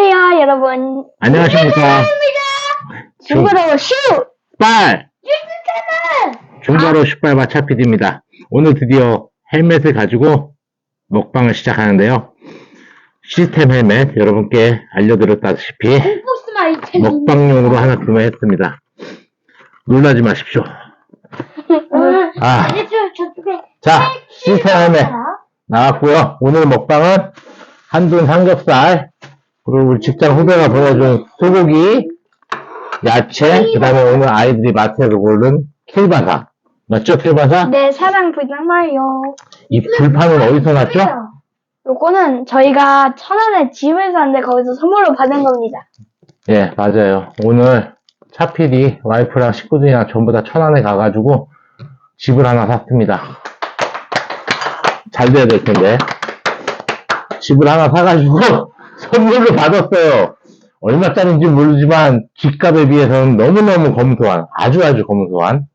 안녕하세요, 여러분. 안녕하십니까. 중국어로 슈! 빨! 중바로 슈빨바 차피디입니다. 오늘 드디어 헬멧을 가지고 먹방을 시작하는데요. 시스템 헬멧 여러분께 알려드렸다시피. 먹방용으로 하나 구매했습니다. 놀라지 마십시오. 아, 저쪽에. 자, 시스템 헬멧 나왔고요. 오늘 먹방은 한돈 삼겹살, 그리고 우리 직장 후배가 보내준 소고기, 야채, 그 다음에 오늘 아이들이 마트에서 고른 킬바사. 맞죠, 킬바사? 네, 사랑 불장마요. 이 불판은 어디서 났죠? 요거는 저희가 천 원에 집을 샀는데 거기서 선물로 받은 겁니다. 예, 맞아요. 오늘 차필이 와이프랑 식구들이랑 전부 다 천안에 가가지고 집을 하나 샀습니다. 잘 돼야 될 텐데. 집을 하나 사가지고 선물로 받았어요. 얼마짜리인지 모르지만 집값에 비해서는 너무너무 검소한, 아주 아주 검소한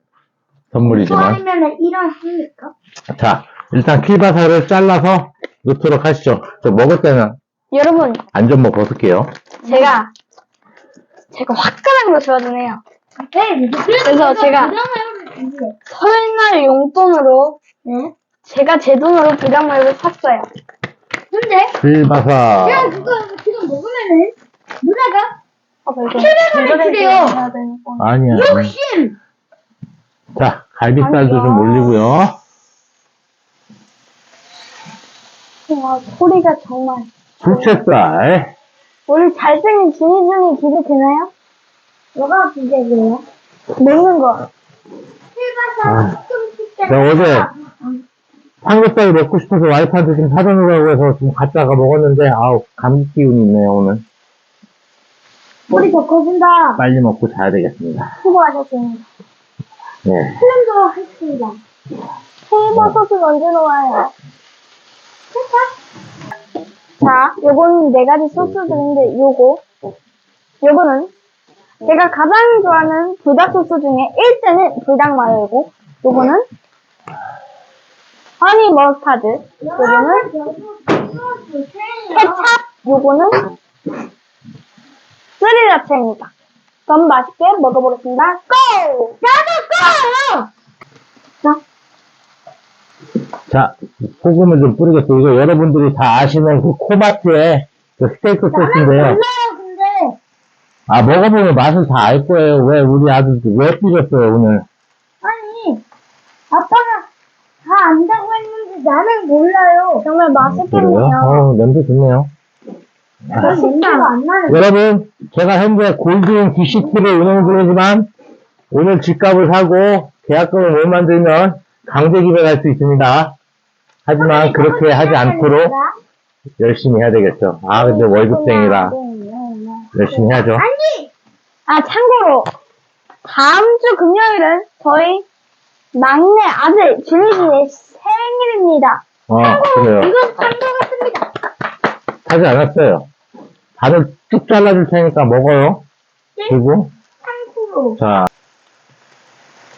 선물이지만. 아니면 일어납니까? 자, 일단 킬바사를 잘라서 넣도록 하시죠. 저 먹을 때는 여러분, 안전모 벗을게요. 제가, 제가 화끈한 거 좋아하잖아요. 그래서 제가 설날 용돈으로 제가 제 돈으로 불장마요를 샀어요. 근데. 그냥 그거 지금 먹으면은 누나가 아, 킬백을 이거를 주래요. 해야 되는 거. 아니야. 욕심 자, 갈비살도. 좀 올리고요. 와, 소리가 정말. 부채살. 우리 잘생긴 준이준이 기대되나요? 뭐가 문제예요? 먹는 거. 아, 조금씩 나 어제 삼겹살 먹고 싶어서 와이프한테 좀 사다 놓으라고 해서 좀 갖다가 먹었는데, 아우, 감기 기운이 있네요, 오늘. 머리 더 커진다 빨리 먹고 자야 되겠습니다. 수고하셨습니다. 네. 플랜도 했습니다 새버섯은 언제 놓아요? 자, 요거는 네 가지 소스들인데, 요거. 요거는 제가 가장 좋아하는 불닭 소스 중에 1등은 불닭 마요이고, 요거는 허니 머스타드, 요거는 케찹, 요거는 스리라차입니다. 그럼 맛있게 먹어보겠습니다. 고! 나도 고! 자, 자, 소금을 좀 뿌리겠어요. 이거 여러분들이 다 아시는 그 코마트의 그 스테이크 소스인데요. 아, 먹어보면 맛을 다 알 거예요. 왜 우리 아들 왜 뿌렸어요, 오늘? 아니 아빠가 다 안다고 했는데 나는 몰라요 정말 그래요? 맛있겠네요. 어, 냄새 좋네요. 난 냄새가 안 나는 여러분, 제가 현재 골드인 DCT를 운영 중이지만, 오늘 집값을 사고, 계약금을 못 만들면, 강제 기백할 수 있습니다. 하지만, 그렇게 하지 않도록 열심히 해야 되겠죠. 아, 근데 월급쟁이라 열심히 해야죠. 아니 아, 참고로, 다음 주 금요일은 저희 막내 아들 준이준의 생일입니다. 어, 그래요. 이건 참고 같습니다 하지 않았어요. 다들 쭉 잘라줄 테니까 먹어요. 그리고, 참고로 자,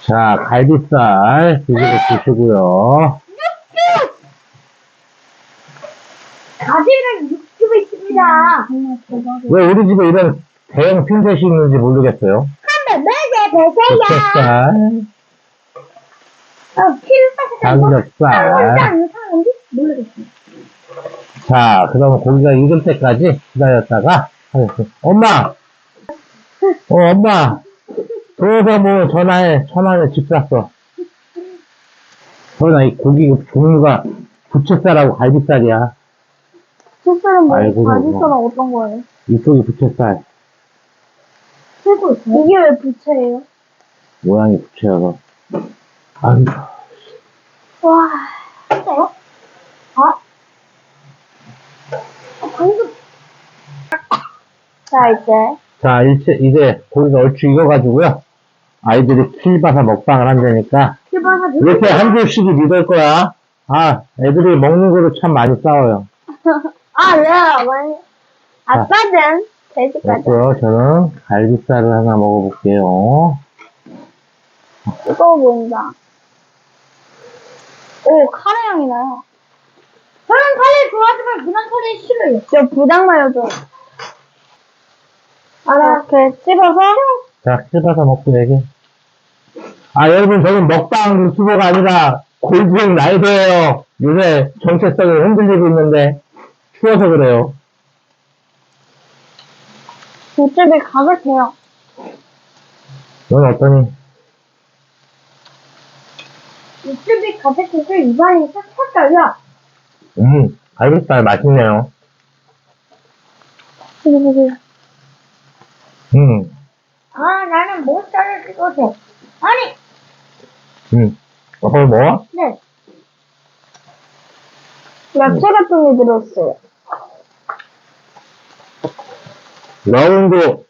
자, 갈비살 뒤집어 주시고요. 아들은 유튜브 있습니다 정말 대박이야. 왜 우리 집에 이런 대형 핀셋이 있는지 모르겠어요. 한번 매제 보세요 부 어 필사사 삼겹살. 사는지 모르겠어요 자, 그 다음에 고기가 익을 때까지 기다렸다가, 하겠습니다. 엄마! 어, 엄마! 도서모 전화해, 천안에 집 샀어. 전화, 이 고기 종류가 부채살하고 갈비살이야. 소스는 뭐, 아이고, 아지처럼 어떤 거예요? 이쪽이 부채살, 최고 있어요 이게 왜 부채예요? 모양이 부채여서. 아유, 와, 진짜요? 아? 어, 방금 자, 이제. 자, 이제, 이제 고기가 얼추 익어가지고요. 아이들이 킬바사 먹방을 한다니까, 필사사 이렇게 한 줄씩이 믿을 거야. 아, 애들이 먹는 거로 참 많이 싸워요. 아, 네, 어머니. 아빠는 돼지까지. 됐고요. 저는 갈비살을 하나 먹어볼게요. 뜨거워 보인다. 오, 카레 향이 나요. 저는 카레 좋아하지만 그냥 카레 싫어요 저 부당 마요 좀. 알아. 이렇게 찝어서 자, 씹어서 먹고 얘기. 아, 여러분, 저는 먹방 유튜버가 아니라 골드형 라이더예요. 요새 정체성이 흔들리고 있는데, 추워서 그래요. 육즙이 가득해요. 넌 어떠니? 육즙이 가득해서 입안이 싹싹 달려. 음, 갈비살 맛있네요. 음, 아, 나는 못 살을 찍어서. 아니, 음. 어, 그걸 먹어? 네. 야채 같은 게 들어있어요. 여러분도,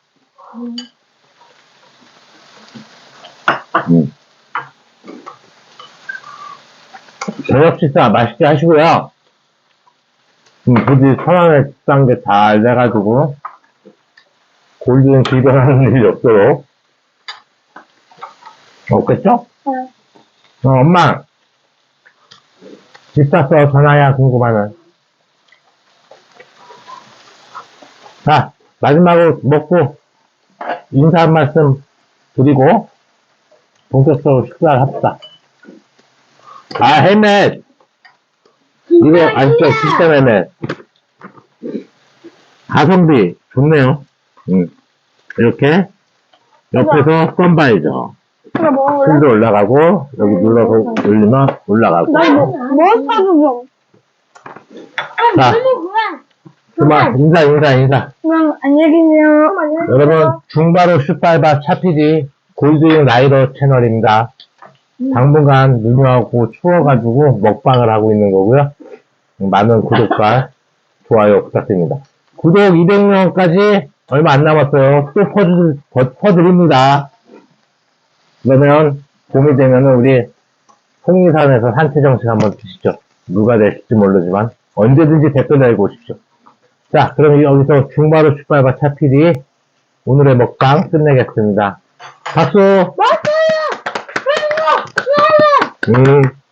음. 저녁 식사 맛있게 하시고요. 음, 부디 선안에 식사한 게잘 돼가지고, 골드는 질병하는 일이 없도록. 없겠죠? 네. 어, 엄마. 집 샀어, 전화야, 궁금하면. 자, 마지막으로 먹고, 인사 한 말씀 드리고, 본격적으로 식사를 합시다. 아, 헬멧! 이거 아시죠? 시스템 헬멧. 가성비, 좋네요. 음. 이렇게, 옆에서 먹어볼래? 실도 올라가고 여기 눌러서 올리면 올라가고 나 뭐, 몬스터도 좀. 자 너무 그만. 인사 인사 인사 그럼 안녕히 계세요. 여러분 중바로 슈퍼바 차피디 골드윙 라이더 채널입니다 당분간 눈이 와고 추워가지고 먹방을 하고 있는 거고요 많은 구독과 좋아요 부탁드립니다 구독 200명까지 얼마 안 남았어요 또 퍼드, 퍼- 퍼드립니다 그러면 봄이 되면은 우리 홍리산에서 산채 정식 한번 드시죠. 누가 되실지 모르지만 언제든지 댓글 달고 오십시오. 자, 그럼 여기서 중바로 슈발바 차피디 오늘의 먹방 끝내겠습니다. 박수! 맞아요! 음.